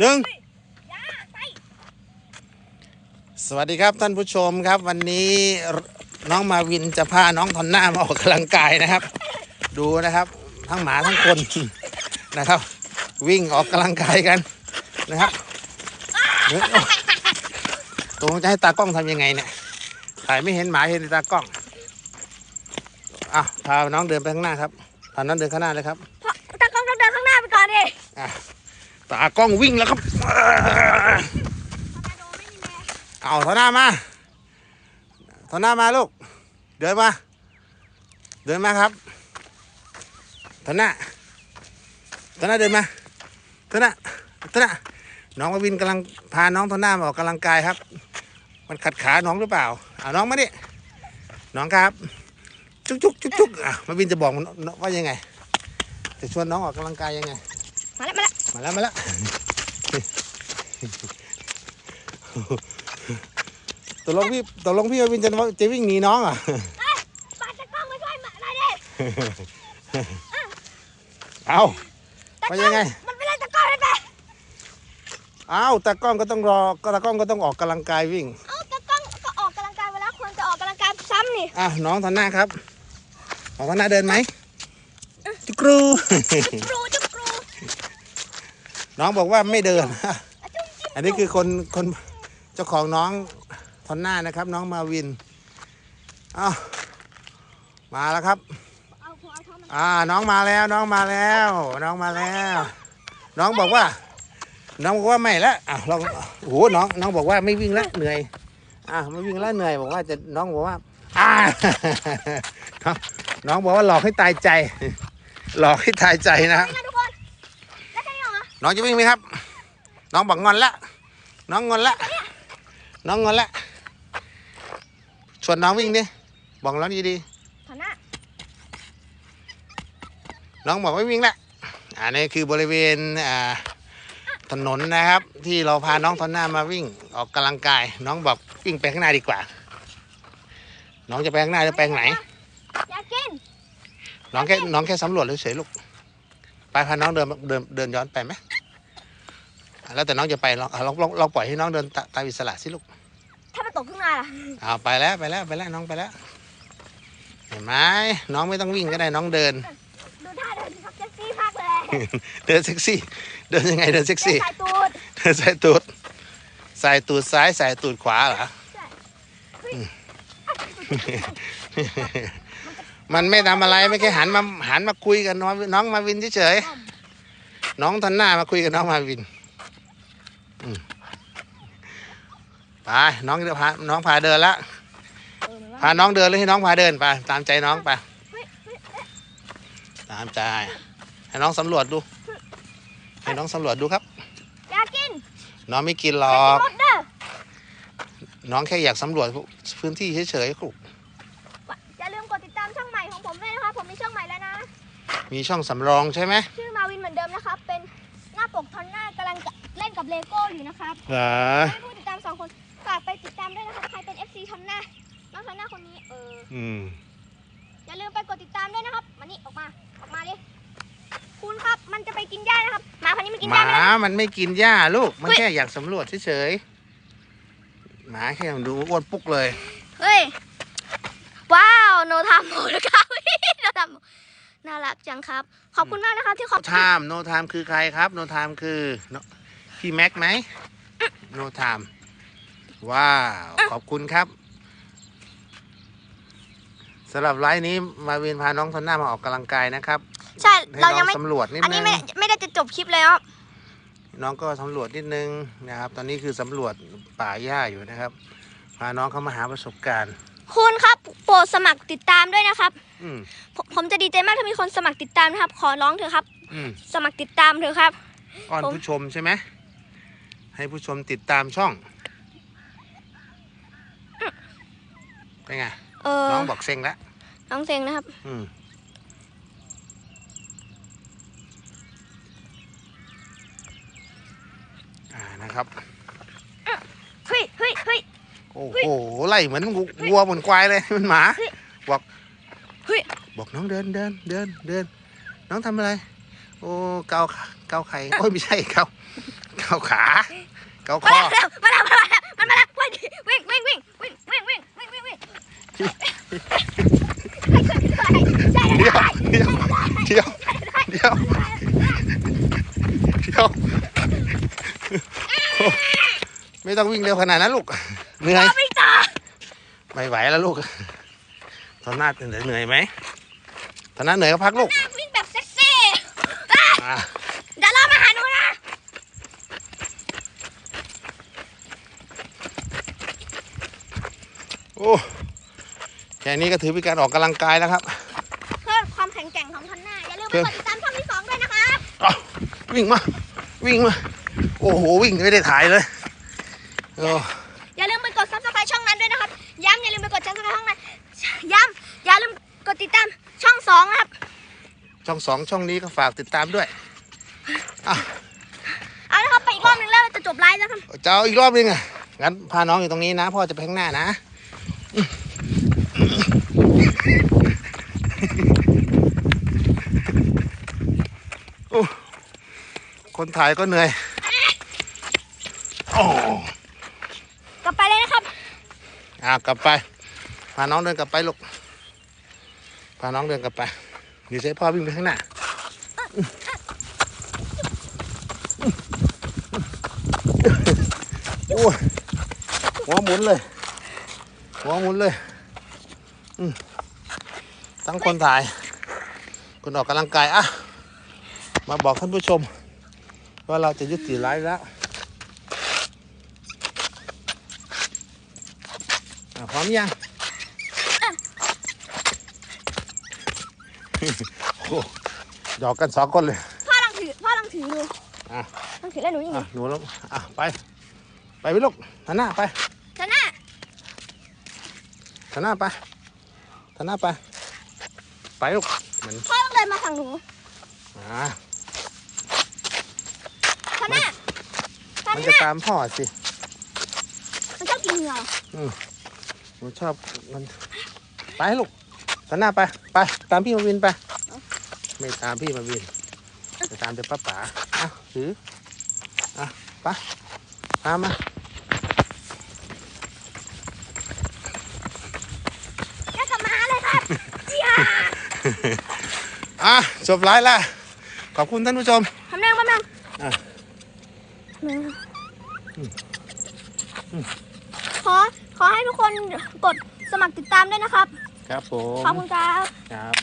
หนึ่งยาไปสวัสดีครับท่านผู้ชมครับ วันนี้น้องมาวินจะพาน้องทอนหน้ามาออกกำลังกายนะครับ ดูนะครับ ทั้งหมาทั้งคนนะครับ วิ่งออกกำลังกายกันนะครับเดี๋ยวตกลงจะให้ตากล้องทำยังไงเนี่ยถ่ายไม่เห็นหมาเห็นแต่ตากล้องอะพาน้องเดินไปข้างหน้าครับพาน้องเดินข้างหน้าเลยครับเพราะตากล้องต้องเดินข้างหน้าไปก่อนดิ ตากล้องวิ่งแล้วครับ เอาทอหน้ามาทอหน้ามาลูก เดินมา เดินมาครับทอหน้าทอหน้าเดินมาทอหน้าทอหน้าน้องวินกำลังพาน้องทอหน้ามาออกกำลังกายครับ มันขัดขาน้องหรือเปล่า เอาน้องมาดิ น้องครับ จุกจุกจุกจุกอะมาวินจะบอกมันว่ายังไง จะชวนน้องออกกำลังกายยังไง มาแล้วมาแล้วมาแล้วมาแล้วตกลงพี่ตกลงพี่วินจะจะวิ่งหนีน้องเหรอะปาตากล้องมาช่วยมาได้ดิเอาตากว่าล้ยัองงไง มันไม่ได้ตากล้องเลยไปเอาตากล้องก็ต้องรอก็ตากล้องก็ต้องออกกำลังกายวิ่งเอ้าตากล้องก็ออกกำลังกายเวลาควรจะออกกำลังกายซ้ำนี่อะน้องทันหน้าครับน้องทันหน้าเดินไหมจุกรูครูจุกครู น้องบอกว่าไม่เดิน อันนี้คือคนคนเจ้าของน้องทอนหน้านะครับ น้องมาวินอ้าวมาแล้วครับ อ่า น้องมาแล้ว น้องมาแล้ว น้องมาแล้ว น้องบอกว่า น้องบอกว่าไม่ละอะลองโอ้โหน้อง น้องบอกว่าไม่วิ่งแล้วเหนื่อย อะไม่วิ่งแล้วเหนื่อยบอกว่าจะน้องบอกว่า อ่าน้องน้องบอกว่าหลอกให้ตายใจ หลอกให้ตายใจนะ นี่นะทุกคนแล้วแค่ นี้เหรอน้องจะวิ่งไหมครับ น้องบอกงอนละ น้องงอนละ น้องงอนละ ชวนน้องวิ่งดิ บอกน้องดีดีๆฐานะน้องบอกไม่วิ่งละ อันนี้คือบริเวณอ่าถนนนะครับ ที่เราพาน้องทอนหน้ามาวิ่งออกกำลังกาย น้องบอกวิ่งไปข้างหน้าดีกว่า น้องจะไปข้างหน้าหรือไปข้างไหน อยากกิน น้องแค่น้องแค่สำรวจเฉยๆลูก ไปพาน้องเดินเดินเดินย้อนไปไหมอะ แล้วแต่น้องจะไปลองอะลองลองลองปล่อยให้น้องเดินตาตามอิสระสิลูกถ้ามันตกขึ้นมาล่ะเอาไปแล้วไปแล้วไปแล้วน้องไปแล้ว เห็นไหมน้องไม่ต้องวิ่งก็ได้น้องเดิน ดูท่าเดินครับเซ็กซี่มากเลยเดินเซ็กซี่เดินยังไงเดินเซ็กเดิซี่นสายตูดใส่ตูดใส่ตูดซ้ายใส่ตูดขวาเหรออืมมันไม่ทำอะไรไม่แค่หันมาหันมาคุยกับน้องน้องมาวินเฉยๆน้องทันหน้ามาคุยกับน้องมาวินอืม ไปน้องเดี๋ยวพาน้องพาเดินละเออมันว่าพาน้องเดินหรือให้น้องพาเดินไป ตามใจน้องไปเฮ้ยเฮ้ยเฮ้ยตามใจ ให้น้องสำรวจดู ให้น้องสำรวจดูครับ อยากกิน น้องไม่กินหรอยาอกกกินรถเด้อน้องแค่อยากสำรวจพื้นที่เฉยๆครูอย่าลืมกดติดตามช่องใหม่ของผมด้วยนะคะ ผมมีช่องใหม่แล้วนะ มีช่องสำรองใช่ไหมชื่อมาวินเหมือนเดิมนะครับ เป็นหน้าปกทอนหน้า กำลังจะเล่นกับเลโก้อยู่นะครับเหรอให้ผู้ติดตามสองคนฝากไปติดตามด้วยนะครับ ใครเป็น FC ทอนหน้าน้องทอนหน้าคนนี้เอออืมอย่าลืมไปกดติดตามด้วยนะครับมานี่ออกมาออกมาดิคุณครับมันจะไปกินหญ้านะครับหมาพันธุ์นี้มันกินหหญ้ามาไม่ได้มันไม่กินหญ้าลูก มันเฮ้ย แค่อยากสำรวจเฉยๆหมาแค่ดูอ้วนปุ๊กเลย เฮ้ย ว้าวโนทามโมนะครับ โนทามโมน่ารักจังครับ ขอบคุณมากนะครับที่ขอบไทม์โนไทม์คือใครครับ โนไทม์คือโน พี่แม็กไหมโนไทม์ว้าว ขอบคุณครับสำหรับไลฟ์นี้มาเวียนพาน้องทอนหน้ามาออกกำลังกายนะครับใช่ให้เราน้ยัองงไม่ สำรวจนิดอันนึนี้งไม่ได้ไม่ได้จะจบคลิปเลยครับน้องก็สำรวจนิดนึงนะครับ ตอนนี้คือสำรวจป่าหญ้าอยู่นะครับ พาน้องเข้ามาหาประสบการณ์ คุณครับโปรดสมัครติดตามด้วยนะครับ อืมผมผมจะดีใจมากถ้ามีคนสมัครติดตามนะครับ ขอร้องเถอะครับ อืมสมัครติดตามเถอะครับ อ้อนผมผู้ชมใช่ไหม ให้ผู้ชมติดตามช่องเป็นไงเออน้องบอกเซ็งแล้วน้องเซ็งนะครับ อืมอ่านะครับ เฮ้ยเฮ้ยเฮ้ยโอ้โหไล่เหมือนวัวเหมือนควายเลยมันหมาเฮ้ยบอกเฮ้ยบอกน้องเดินเดินเดินเดิน น้องทำอะไร โอ้เกาเกาไข่โอ้ยไม่ใช่เกา เกเกาขาเกาคมาอแล้วมาแล้วมาแล้วมันมาแล้ววิ่งวิ่งวิ่งวิ่งวิ่งวิ่งวิ่งวิ่งวิ่งวิ่งใช่เดี๋ยวได้เดี๋ยวเดี๋ยวเดี๋ยวเดี๋ยวโอ้ไม่ต้องวิ่งเร็วขนาดนั้นลูกเหนื่อยวิ่งต่อไม่ไหวแล้วลูกตอนหน้าเหนื่อยเหนื่อยไหมตอนหน้าเหนื่อยก็พักลูกวิ่งแบบเซ็กซี่ อะ เดี๋ยวเรามาหาหนูนะ โอ้แค่นี้ก็ถือเป็นการออกกำลังกายแล้วครับ เพิ่มความแข็งแกร่งของทันหน้าอย่าลืมไปกดติดตามช่องที่สองด้วยนะครับเอาวิ่งมา วิ่งมา โอ้โห วิ่งไม่ได้ถ่ายเลยโอ้อย่าลืมไปกดซับสไครต์ช่องนั้นด้วยนะครับ ย้ำอย่าลืมไปกดซับสไครต์ช่องนั้น ย้ำอย่าลืมกดติดตามช่องสองนะครับ ช่องสองช่องนี้ก็ฝากติดตามด้วยอะเอาละครับไปอีกรอบหนึ่งแล้วเราจะจบไลฟ์แล้วครับจะเอาอีกรอบนึงอะ งั้นพาน้องอยู่ตรงนี้นะ พ่อจะไปข้างหน้านะ คนถ่ายก็เหนื่อยโอ้กลับไปเลยนะครับอ่ากลับไปพาน้องเดินกลับไปลูกพาน้องเดินกลับไปเดี๋ยวใช้พ่อวิ่งไปข้างหน้าโอ้ยหัวหมุนเลยหัวหมุนเลยอืมทั้งคนถ่ายคนออกกำลังกายอะมาบอกท่านผู้ชม ว่าเราจะยุติไลฟ์แล้วอะพร้อมยังโอ้หยอกกันสองคนเลย พ่อลองถือ พ่อลองถือดูอะลองถือแล้วหนูอย่างอะนี้หนูแล้วอะไป ไปไปลูกทันหน้าไปชนะทันหน้าไปทันหน้าไป ไปลูกมันพ่อต้องเดินมาฝั่งหนูอ่า ชนะชมันจะนะตามพ่อสิมันชอบกินเหงื่อหนูชอบมันไปลูกทันหน้าไปไปตามพี่มาวินไป ไม่ตามพี่มาวินไปตามเด็กป้าป๋าอะถืออะไปตามมาแกกลับมาเลยครับอย่าอะจบไลฟ์แล้วขอบคุณท่านผู้ชม ทำแรงแป๊บนึงอะ ทำแรงขอขอให้ทุกคนกดสมัครติดตามด้วยนะครับ ครับผม ขอบคุณครับ ครับ